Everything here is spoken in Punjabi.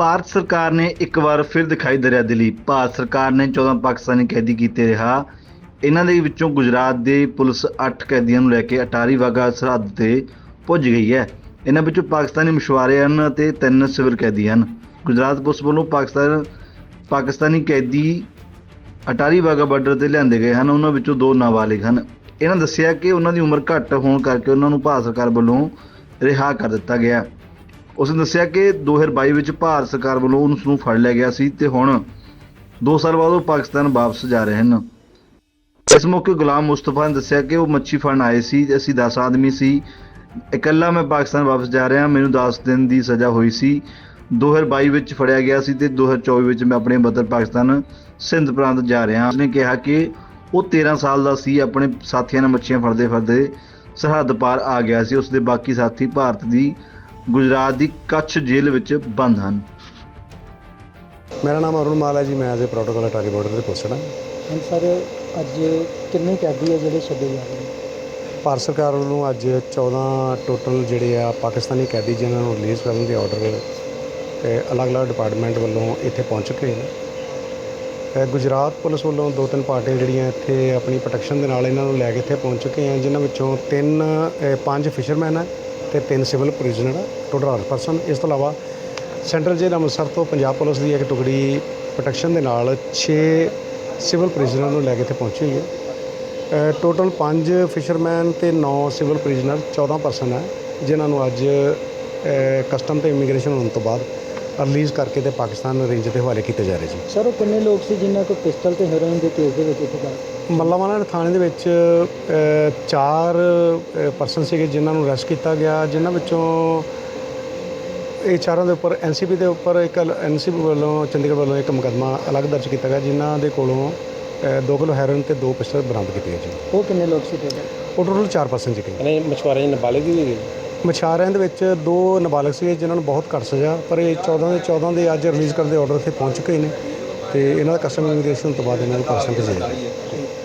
ਭਾਰਤ ਸਰਕਾਰ ਨੇ ਇੱਕ ਵਾਰ ਫਿਰ ਦਿਖਾਈ ਦਰਿਆ ਦਿਲੀ। ਭਾਰਤ ਸਰਕਾਰ ਨੇ 14 ਪਾਕਿਸਤਾਨੀ ਕੈਦੀ ਕੀਤੇ ਰਿਹਾ। ਇਹਨਾਂ ਦੇ ਵਿੱਚੋਂ ਗੁਜਰਾਤ ਦੇ ਪੁਲਿਸ 8 ਕੈਦੀਆਂ ਨੂੰ ਲੈ ਕੇ ਅਟਾਰੀ ਵਾਗਾ ਸਰਹੱਦ ਤੇ ਪੁੱਜ ਗਈ ਹੈ। ਇਹਨਾਂ ਵਿੱਚੋਂ ਪਾਕਿਸਤਾਨੀ ਮਛੁਆਰੇ ਹਨ ਅਤੇ ਤਿੰਨ ਸਿਵਲ ਕੈਦੀ ਹਨ। ਗੁਜਰਾਤ ਪੁਲਿਸ ਵੱਲੋਂ ਪਾਕਿਸਤਾਨ, ਪਾਕਿਸਤਾਨੀ ਕੈਦੀ ਅਟਾਰੀ ਵਾਗਾ ਬਾਰਡਰ ਤੇ ਲਿਆਂਦੇ ਗਏ ਹਨ। ਉਹਨਾਂ ਵਿੱਚੋਂ ਦੋ ਨਾਬਾਲਿਗ ਹਨ। ਇਹਨਾਂ ਦੱਸਿਆ ਕਿ ਉਹਨਾਂ ਦੀ ਉਮਰ ਘੱਟ ਹੋਣ ਕਰਕੇ ਉਹਨਾਂ ਨੂੰ ਭਾਰਤ ਸਰਕਾਰ ਵੱਲੋਂ ਰਿਹਾ ਕਰ ਦਿੱਤਾ ਗਿਆ। ਉਸਨੇ ਦੱਸਿਆ ਕਿ 2022 ਵਿੱਚ ਭਾਰਤ ਸਰਕਾਰ ਵੱਲੋਂ ਉਸ ਨੂੰ ਫੜ ਲਿਆ ਗਿਆ ਸੀ ਤੇ ਹੁਣ 2 ਸਾਲ ਬਾਅਦ ਉਹ ਪਾਕਿਸਤਾਨ ਵਾਪਸ ਜਾ ਰਹੇ ਹਨ। ਇਸ ਮੌਕੇ ਗੁਲਾਮ ਮੁਸਤਫਾ ਨੇ ਦੱਸਿਆ ਕਿ ਉਹ ਮੱਛੀ ਫੜਨ ਆਏ ਸੀ ਅਸੀਂ 10 ਆਦਮੀ ਸੀ। ਇਕੱਲਾ ਮੈਂ ਪਾਕਿਸਤਾਨ ਵਾਪਸ ਜਾ ਰਿਹਾ, ਮੈਨੂੰ 10 ਦਿਨ ਦੀ ਸਜ਼ਾ ਹੋਈ ਸੀ। 2022 ਵਿੱਚ ਫੜਿਆ ਗਿਆ ਸੀ ਤੇ 2024 ਵਿੱਚ ਮੈਂ ਆਪਣੇ ਵਤਨ ਪਾਕਿਸਤਾਨ ਸਿੰਧ ਪ੍ਰਾਂਤ ਜਾ ਰਿਹਾ। ਉਸਨੇ ਕਿਹਾ ਕਿ ਉਹ 13 ਸਾਲ ਦਾ ਸੀ, ਆਪਣੇ ਸਾਥੀਆਂ ਨਾਲ ਮੱਛੀਆਂ ਫੜਦੇ ਫੜਦੇ ਸਰਹੱਦ ਪਾਰ ਆ ਗਿਆ ਸੀ। ਉਸਦੇ ਬਾਕੀ ਸਾਥੀ ਭਾਰਤ ਦੀ ਗੁਜਰਾਤ ਦੀ ਕੱਛ ਜੇਲ੍ਹ ਵਿੱਚ ਬੰਦ ਹਨ। ਮੇਰਾ ਨਾਮ ਅਰੁਣ ਮਾਲ ਹੈ ਜੀ ਮੈਂ as a protocol Attari border ਤੇ ਪੋਸਟਡ ਹਾਂ ਹੁਣ ਸਰ ਅੱਜ ਕਿੰਨੇ ਕੈਦੀ ਆ ਜਿਹੜੇ ਛੱਡੇ ਜਾ ਰਹੇ ਨੇ? ਭਾਰਤ ਸਰਕਾਰ ਵੱਲੋਂ ਅੱਜ 14 ਟੋਟਲ ਜਿਹੜੇ ਆ ਪਾਕਿਸਤਾਨੀ ਕੈਦੀ ਜਿਨ੍ਹਾਂ ਨੂੰ ਰਿਲੀਜ਼ ਕਰਨ ਦੇ ਆਰਡਰ ਤੇ ਅਲੱਗ-ਅਲੱਗ ਡਿਪਾਰਟਮੈਂਟ ਵੱਲੋਂ ਇੱਥੇ ਪਹੁੰਚ ਚੁੱਕੇ ਨੇ। ਅ, ਗੁਜਰਾਤ ਪੁਲਿਸ ਵੱਲੋਂ ਦੋ ਤਿੰਨ ਪਾਰਟੀਆਂ ਜਿਹੜੀਆਂ ਇੱਥੇ ਆਪਣੀ ਪ੍ਰੋਟੈਕਸ਼ਨ ਦੇ ਨਾਲ ਇਹਨਾਂ ਨੂੰ ਲੈ ਕੇ ਇੱਥੇ ਪਹੁੰਚ ਚੁੱਕੇ ਆ ਜਿਨ੍ਹਾਂ ਵਿੱਚੋਂ ਤਿੰਨ ਅ, ਪੰਜ ਫਿਸ਼ਰਮੈਨ ਆ। ਤੇ ਤਿੰਨ ਸਿਵਲ ਪ੍ਰਿਜ਼ਨਰ ਟੋਟਲ 8 ਪਰਸਨ। ਇਸ ਤੋਂ ਇਲਾਵਾ ਸੈਂਟਰਲ ਜੇਲ੍ਹ ਅੰਮ੍ਰਿਤਸਰ ਤੋਂ ਪੰਜਾਬ ਪੁਲਿਸ ਦੀ ਇੱਕ ਟੁਕੜੀ ਪ੍ਰੋਟੈਕਸ਼ਨ ਦੇ ਨਾਲ 6 ਸਿਵਲ ਪ੍ਰਿਜ਼ਨਰ ਨੂੰ ਲੈ ਕੇ ਇੱਥੇ ਪਹੁੰਚੀ ਹੋਈ ਹੈ। ਟੋਟਲ 5 ਫਿਸ਼ਰਮੈਨ ਤੇ 9 ਸਿਵਲ ਪ੍ਰਿਜ਼ਨਰ 14 ਪਰਸਨ ਹੈ, ਜਿਨ੍ਹਾਂ ਨੂੰ ਅੱਜ ਕਸਟਮ ਤੇ ਇਮੀਗ੍ਰੇਸ਼ਨ ਹੋਣ ਤੋਂ ਬਾਅਦ ਰਿਲੀਜ਼ ਕਰਕੇ ਤੇ ਪਾਕਿਸਤਾਨ ਰੇਂਜ ਦੇ ਹਵਾਲੇ ਕੀਤੇ ਜਾ ਰਹੇ ਜੀ ਸਰ ਉਹ ਕਿੰਨੇ ਲੋਕ ਸੀ ਜਿਨ੍ਹਾਂ ਕੋਲ ਪਿਸਟਲ ਤੇ ਹੈਰੋਇਨ ਦੇ ਕੇਸ ਦੇ ਵਿੱਚ ਇੱਥੇ ਦਾ ਮੱਲਾਵਾਲਾ ਥਾਣੇ ਦੇ ਵਿੱਚ ਅ, ਚਾਰ ਪਰਸਨ ਸੀਗੇ ਜਿਨ੍ਹਾਂ ਨੂੰ ਅਰੈਸਟ ਕੀਤਾ ਗਿਆ ਜਿਨ੍ਹਾਂ ਵਿੱਚੋਂ ਇਹ ਚਾਰਾਂ ਦੇ ਉੱਪਰ ਐਨਸੀਪੀ ਦੇ ਉੱਪਰ ਇੱਕ ਐਨਸੀਪੀ ਵੱਲੋਂ ਚੰਡੀਗੜ੍ਹ ਵੱਲੋਂ ਇੱਕ ਮੁਕੱਦਮਾ ਅਲੱਗ ਦਰਜ ਕੀਤਾ ਗਿਆ ਜਿਨ੍ਹਾਂ ਦੇ ਕੋਲੋਂ 2 ਕਿਲੋ ਹੈਰੋਇਨ ਤੇ ਦੋ ਪਿਸਟਲ ਬਰਾਮਦ ਕੀਤੇ ਗਏ ਜੀ ਉਹ ਕਿੰਨੇ ਲੋਕ ਸੀ ਟੋਟਲ ਉਹ ਟੋਟਲ 4 ਪਰਸਨ ਸੀਗੇ। ਨਹੀਂ ਮਛੁਆਰੇ ਨੇ ਨਾਬਾਲਿਗ ਵੀ ਹੈਗੇ ਮਛਾਰਿਆਂ ਦੇ ਵਿੱਚ ਦੋ ਨਾਬਾਲਗ ਸੀਗੇ ਜਿਨ੍ਹਾਂ ਨੂੰ ਬਹੁਤ ਘੱਟ ਸਜ਼ਾ, ਪਰ ਇਹ 14 ਦੇ 14 ਦੇ ਅੱਜ ਰਿਲੀਜ਼ ਕਰਨ ਦੇ ਆਰਡਰ ਇੱਥੇ ਪਹੁੰਚ ਚੁੱਕੇ ਨੇ ਤੇ ਇਹਨਾਂ ਦਾ ਕਸਟਮ ਇਮੀਗ੍ਰੇਸ਼ਨ ਤੋਂ ਬਾਅਦ ਇਹਨਾਂ ਨੂੰ ਪਾਕਿਸਤਾਨ ਭੇਜਿਆ ਜਾਏਗਾ